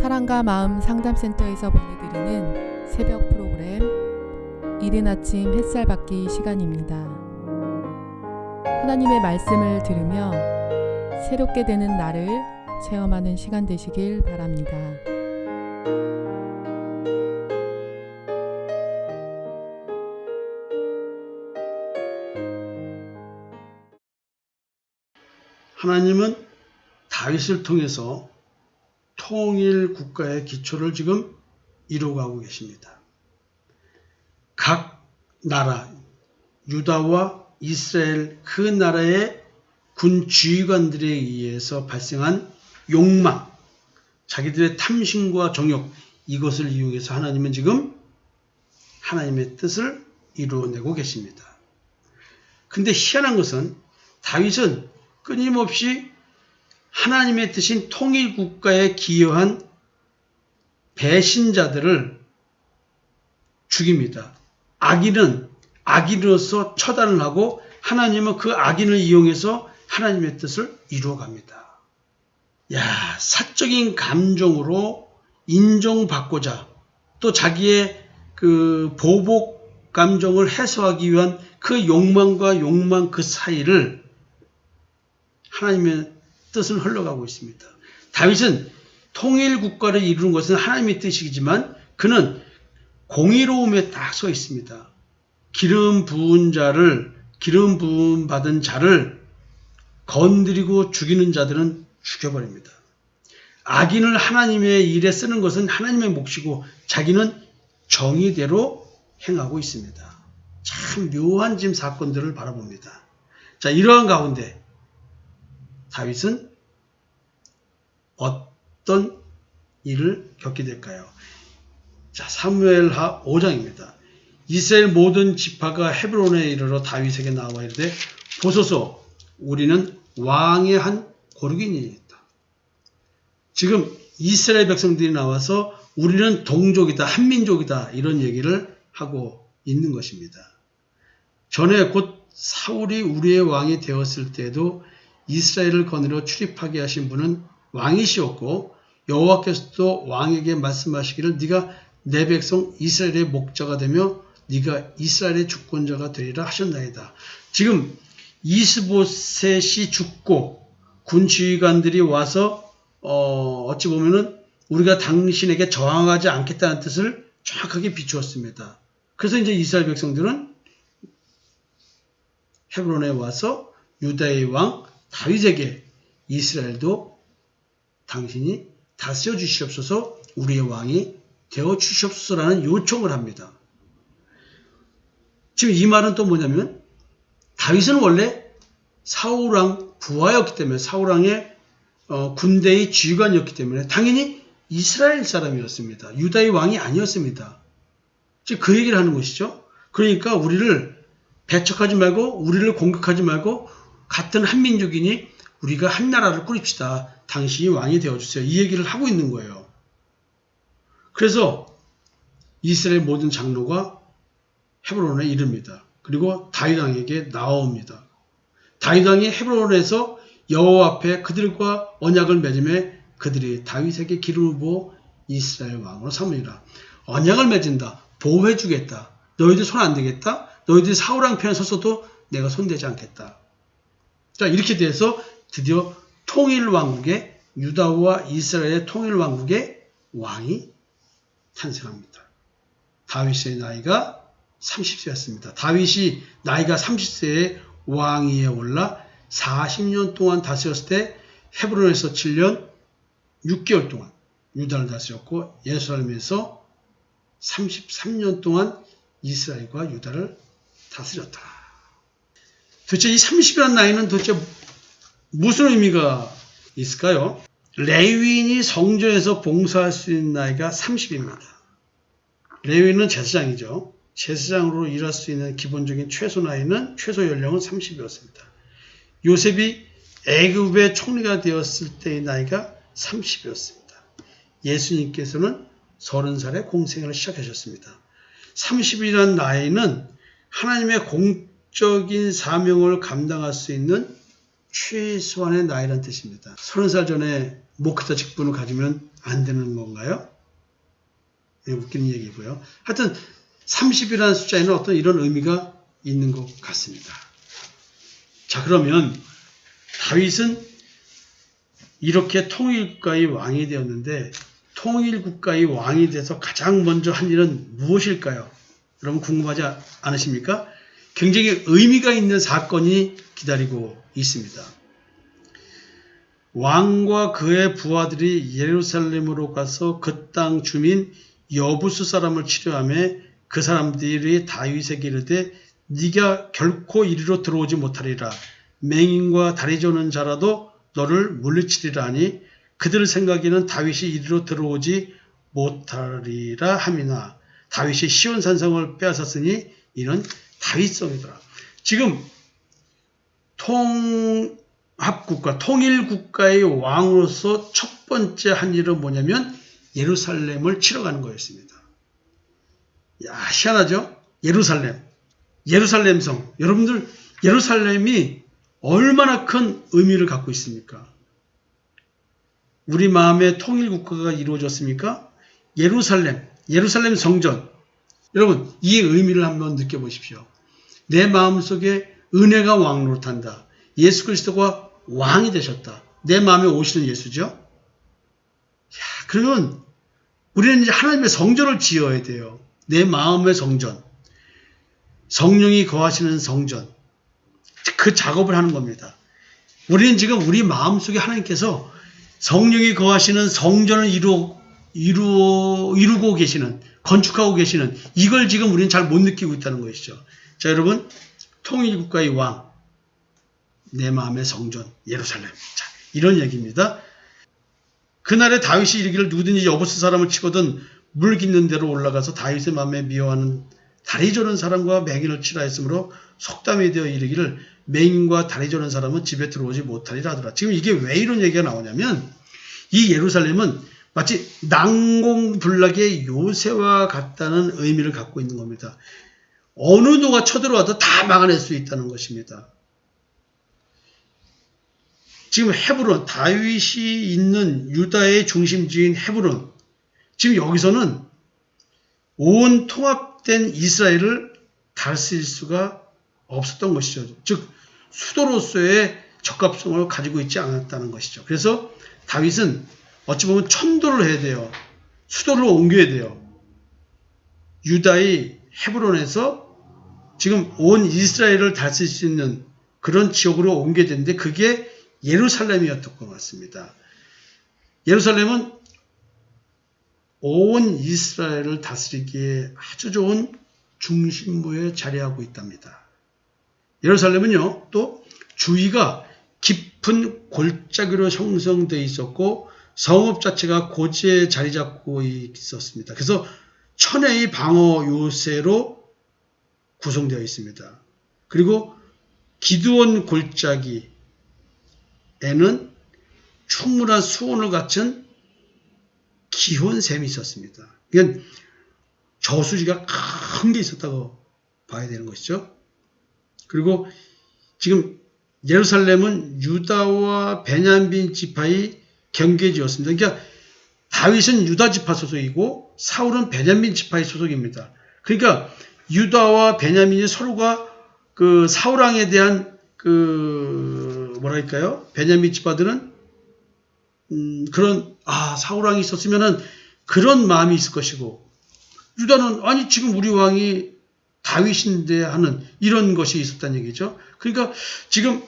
사랑과 마음 상담센터에서 보내드리는 새벽 프로그램 이른 아침 햇살 받기 시간입니다. 하나님의 말씀을 들으며 새롭게 되는 나를 체험하는 시간 되시길 바랍니다. 하나님은 다윗을 통해서 통일 국가의 기초를 지금 이루어가고 계십니다. 각 나라, 유다와 이스라엘 그 나라의 군 지휘관들에 의해서 발생한 욕망, 자기들의 탐심과 정욕, 이것을 이용해서 하나님은 지금 하나님의 뜻을 이루어내고 계십니다. 근데 희한한 것은 다윗은 끊임없이 하나님의 뜻인 통일 국가에 기여한 배신자들을 죽입니다. 악인은 악인으로서 처단을 하고 하나님은 그 악인을 이용해서 하나님의 뜻을 이루어갑니다. 야, 사적인 감정으로 인정받고자 또 자기의 그 보복 감정을 해소하기 위한 그 욕망과 욕망 그 사이를 하나님의 뜻은 흘러가고 있습니다. 다윗은 통일 국가를 이루는 것은 하나님의 뜻이지만 그는 공의로움에 딱 서 있습니다. 기름 부은 자를 기름 부음 받은 자를 건드리고 죽이는 자들은 죽여버립니다. 악인을 하나님의 일에 쓰는 것은 하나님의 몫이고 자기는 정의대로 행하고 있습니다. 참 묘한 지금 사건들을 바라봅니다. 자, 이러한 가운데 다윗은 어떤 일을 겪게 될까요? 자, 사무엘하 5장입니다. 이스라엘 모든 지파가 헤브론에 이르러 다윗에게 나와 이르되 보소서 우리는 왕의 한 고르기니이다. 지금 이스라엘 백성들이 나와서 우리는 동족이다, 한민족이다 이런 얘기를 하고 있는 것입니다. 전에 곧 사울이 우리의 왕이 되었을 때도 이스라엘을 거느려 출입하게 하신 분은 왕이시었고 여호와께서도 왕에게 말씀하시기를 네가 내 백성 이스라엘의 목자가 되며 네가 이스라엘의 주권자가 되리라 하셨나이다. 지금 이스보셋이 죽고 군 지휘관들이 와서 어, 어찌 보면은 우리가 당신에게 저항하지 않겠다는 뜻을 정확하게 비추었습니다. 그래서 이제 이스라엘 백성들은 헤브론에 와서 유다의 왕 다윗에게 이스라엘도 당신이 다스려 주시옵소서 우리의 왕이 되어 주시옵소서라는 요청을 합니다. 지금 이 말은 또 뭐냐면 다윗은 원래 사울왕 부하였기 때문에 사울왕의 어, 군대의 지휘관이었기 때문에 당연히 이스라엘 사람이었습니다. 유다의 왕이 아니었습니다. 즉 그 얘기를 하는 것이죠. 그러니까 우리를 배척하지 말고 우리를 공격하지 말고 같은 한민족이니 우리가 한 나라를 꾸립시다. 당신이 왕이 되어주세요. 이 얘기를 하고 있는 거예요. 그래서 이스라엘 모든 장로가 헤브론에 이릅니다. 그리고 다윗왕에게 나옵니다. 다윗왕이 헤브론에서 여호와 앞에 그들과 언약을 맺음에 그들이 다윗에게 기름을 부어 이스라엘 왕으로 삼으리라. 언약을 맺은다. 보호해주겠다. 너희들 손 안 대겠다. 너희들이 사울왕 편에 섰어도 내가 손대지 않겠다. 자 이렇게 돼서 드디어 통일왕국의 유다와 이스라엘의 통일왕국의 왕이 탄생합니다. 다윗의 나이가 30세였습니다. 다윗이 나이가 30세에 왕위에 올라 40년 동안 다스렸을 때 헤브론에서 7년 6개월 동안 유다를 다스렸고 예루살렘에서 33년 동안 이스라엘과 유다를 다스렸다. 도대체 이 30이라는 나이는 도대체 무슨 의미가 있을까요? 레위인이 성전에서 봉사할 수 있는 나이가 30입니다. 레위인은 제사장이죠. 제사장으로 일할 수 있는 기본적인 최소 나이는 최소 연령은 30이었습니다. 요셉이 애굽의 총리가 되었을 때의 나이가 30이었습니다. 예수님께서는 30살에 공생을 시작하셨습니다. 30이라는 나이는 하나님의 공 적인 사명을 감당할 수 있는 최소한의 나이란 뜻입니다. 서른 살 전에 목회자 직분을 가지면 안 되는 건가요? 예, 웃기는 얘기고요. 하여튼 30이라는 숫자에는 어떤 이런 의미가 있는 것 같습니다. 자 그러면 다윗은 이렇게 통일국가의 왕이 되었는데 통일국가의 왕이 돼서 가장 먼저 한 일은 무엇일까요? 여러분 궁금하지 않으십니까? 굉장히 의미가 있는 사건이 기다리고 있습니다. 왕과 그의 부하들이 예루살렘으로 가서 그 땅 주민 여부수 사람을 치료하며 그 사람들이 다윗에게 이르되 네가 결코 이리로 들어오지 못하리라 맹인과 다리 저는 자라도 너를 물리치리라 하니 그들 생각에는 다윗이 이리로 들어오지 못하리라 함이나 다윗이 시온 산성을 빼앗았으니 이는 다윗성이더라. 지금 통합국가, 통일국가의 왕으로서 첫 번째 한 일은 뭐냐면 예루살렘을 치러 가는 거였습니다. 야, 희한하죠? 예루살렘. 예루살렘 성. 여러분들, 예루살렘이 얼마나 큰 의미를 갖고 있습니까? 우리 마음의 통일국가가 이루어졌습니까? 예루살렘, 예루살렘 성전. 여러분, 이 의미를 한번 느껴보십시오. 내 마음속에 은혜가 왕노릇한다. 예수 그리스도가 왕이 되셨다. 내 마음에 오시는 예수죠. 야, 그러면 우리는 이제 하나님의 성전을 지어야 돼요. 내 마음의 성전. 성령이 거하시는 성전. 그 작업을 하는 겁니다. 우리는 지금 우리 마음속에 하나님께서 성령이 거하시는 성전을 이루, 이루, 이루고 계시는, 건축하고 계시는, 이걸 지금 우리는 잘 못 느끼고 있다는 것이죠. 자, 여러분, 통일국가의 왕, 내 마음의 성전, 예루살렘. 자, 이런 얘기입니다. 그날에 다윗이 이르기를 누구든지 여부스 사람을 치거든 물 깃는 대로 올라가서 다윗의 마음에 미워하는 다리 저는 사람과 맹인을 치라 했으므로 속담이 되어 이르기를 맹인과 다리 저는 사람은 집에 들어오지 못하리라 하더라. 지금 이게 왜 이런 얘기가 나오냐면 이 예루살렘은 마치 난공불락의 요새와 같다는 의미를 갖고 있는 겁니다. 어느 누가 쳐들어와도 다 막아낼 수 있다는 것입니다. 지금 헤브론, 다윗이 있는 유다의 중심지인 헤브론, 지금 여기서는 온 통합된 이스라엘을 다스릴 수가 없었던 것이죠. 즉, 수도로서의 적합성을 가지고 있지 않았다는 것이죠. 그래서 다윗은 어찌 보면 천도를 해야 돼요. 수도를 옮겨야 돼요. 유다의 헤브론에서 지금 온 이스라엘을 다스릴 수 있는 그런 지역으로 옮겨야 되는데 그게 예루살렘이었던 것 같습니다. 예루살렘은 온 이스라엘을 다스리기에 아주 좋은 중심부에 자리하고 있답니다. 예루살렘은요, 또 주위가 깊은 골짜기로 형성되어 있었고 성읍 자체가 고지에 자리 잡고 있었습니다. 그래서 천혜의 방어 요새로 구성되어 있습니다. 그리고 기드온 골짜기에는 충분한 수온을 갖춘 기온샘이 있었습니다. 이건 저수지가 큰 게 있었다고 봐야 되는 것이죠. 그리고 지금 예루살렘은 유다와 베냐민 지파의 경계지였습니다. 그러니까 다윗은 유다 지파 소속이고 사울은 베냐민 지파의 소속입니다. 그러니까 유다와 베냐민이 서로가 그 사울 왕에 대한 그 뭐랄까요? 베냐민 지파들은 음 그런 아 사울 왕이 있었으면은 그런 마음이 있을 것이고 유다는 아니 지금 우리 왕이 다윗인데 하는 이런 것이 있었다는 얘기죠. 그러니까 지금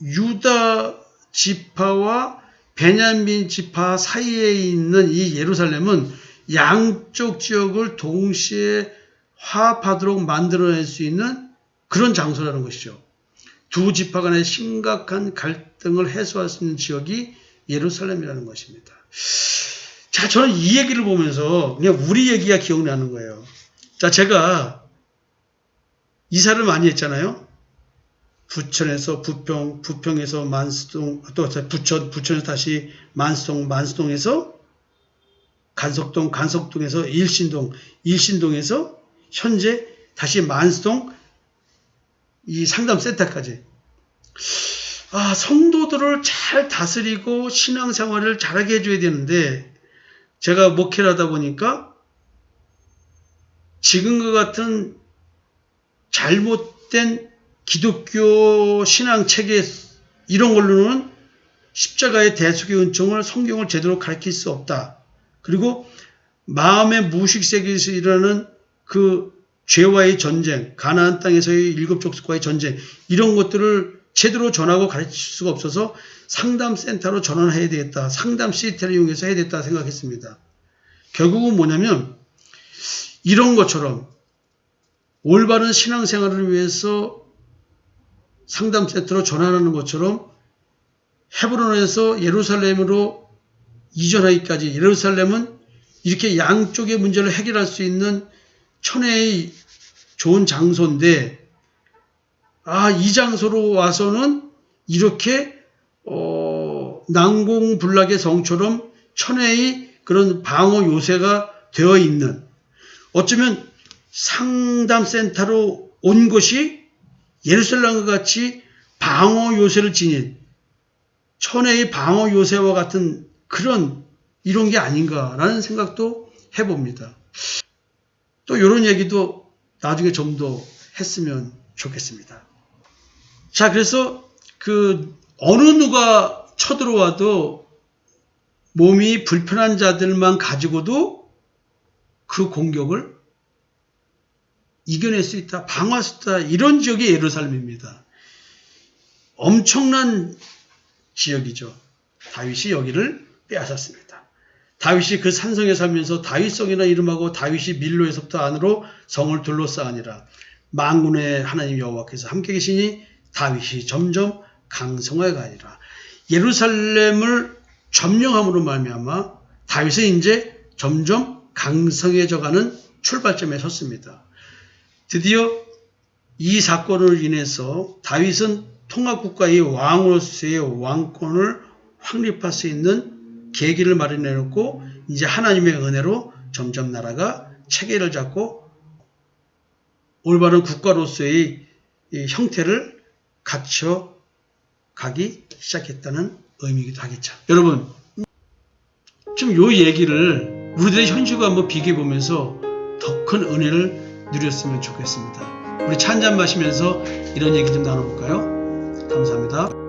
유다 지파와 베냐민 지파 사이에 있는 이 예루살렘은 양쪽 지역을 동시에 화합하도록 만들어낼 수 있는 그런 장소라는 것이죠. 두 지파 간의 심각한 갈등을 해소할 수 있는 지역이 예루살렘이라는 것입니다. 자, 저는 이 얘기를 보면서 그냥 우리 얘기가 기억나는 거예요. 자, 제가 이사를 많이 했잖아요. 부천에서 부평, 부평에서 만수동, 또 부천, 부천에서 다시 만수동, 만수동에서 간석동, 간석동에서 일신동, 일신동에서 현재 다시 만수동 이 상담센터까지. 아, 성도들을 잘 다스리고 신앙생활을 잘하게 해줘야 되는데 제가 목회를 하다 보니까 지금과 같은 잘못된 기독교 신앙 체계 이런 걸로는 십자가의 대속의 은총을 성경을 제대로 가르칠 수 없다. 그리고 마음의 무식 세계에서 일어나는 그 죄와의 전쟁, 가나안 땅에서의 일곱 족속과의 전쟁 이런 것들을 제대로 전하고 가르칠 수가 없어서 상담 센터로 전환해야 되겠다. 상담 시스템을 이용해서 해야 되겠다 생각했습니다. 결국은 뭐냐면 이런 것처럼 올바른 신앙생활을 위해서 상담 센터로 전환하는 것처럼 헤브론에서 예루살렘으로 이전하기까지 예루살렘은 이렇게 양쪽의 문제를 해결할 수 있는 천혜의 좋은 장소인데 아, 이 장소로 와서는 이렇게 어, 난공불락의 성처럼 천혜의 그런 방어 요새가 되어 있는 어쩌면 상담센터로 온 것이 예루살렘과 같이 방어 요새를 지닌 천혜의 방어 요새와 같은 그런 이런 게 아닌가라는 생각도 해봅니다. 또 이런 얘기도 나중에 좀 더 했으면 좋겠습니다. 자, 그래서 그 어느 누가 쳐들어와도 몸이 불편한 자들만 가지고도 그 공격을 이겨낼 수 있다, 방어할 수 있다, 이런 지역이 예루살렘입니다. 엄청난 지역이죠. 다윗이 여기를 빼앗았습니다. 다윗이 그 산성에 살면서 다윗성이나 이름하고 다윗이 밀로에서부터 안으로 성을 둘러싸니라. 만군의 하나님 여호와께서 함께 계시니 다윗이 점점 강성하게 가니라. 예루살렘을 점령함으로 말미암아 다윗은 이제 점점 강성해져가는 출발점에 섰습니다. 드디어 이 사건을 인해서 다윗은 통합국가의 왕으로서의 왕권을 확립할 수 있는 계기를 마련해 놓고 이제 하나님의 은혜로 점점 나라가 체계를 잡고 올바른 국가로서의 이 형태를 갖춰 가기 시작했다는 의미이기도 하겠죠. 여러분, 좀 요 얘기를 우리들의 현실과 한번 비교해 보면서 더 큰 은혜를 누렸으면 좋겠습니다. 우리 차 한잔 마시면서 이런 얘기 좀 나눠볼까요? 감사합니다.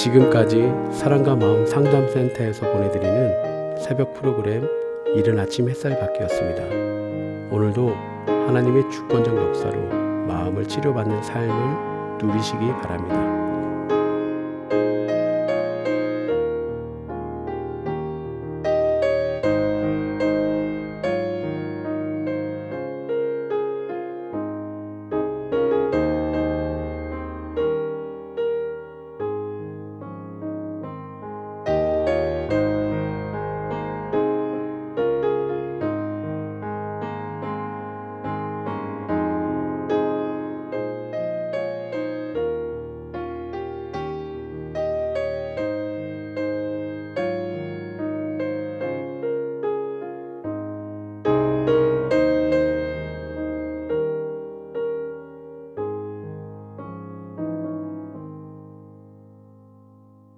지금까지 사랑과 마음 상담센터에서 보내드리는 새벽 프로그램 이른 아침 햇살 받기였습니다. 오늘도 하나님의 주권적 역사로 마음을 치료받는 삶을 누리시기 바랍니다.